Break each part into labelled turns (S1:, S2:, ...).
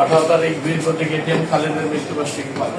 S1: আঠারো তারিখ বীর প্রতীক খালেদের মৃত্যুবার্ষিকী পালন।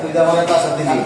S2: তুই তো আমার কাছে দিবি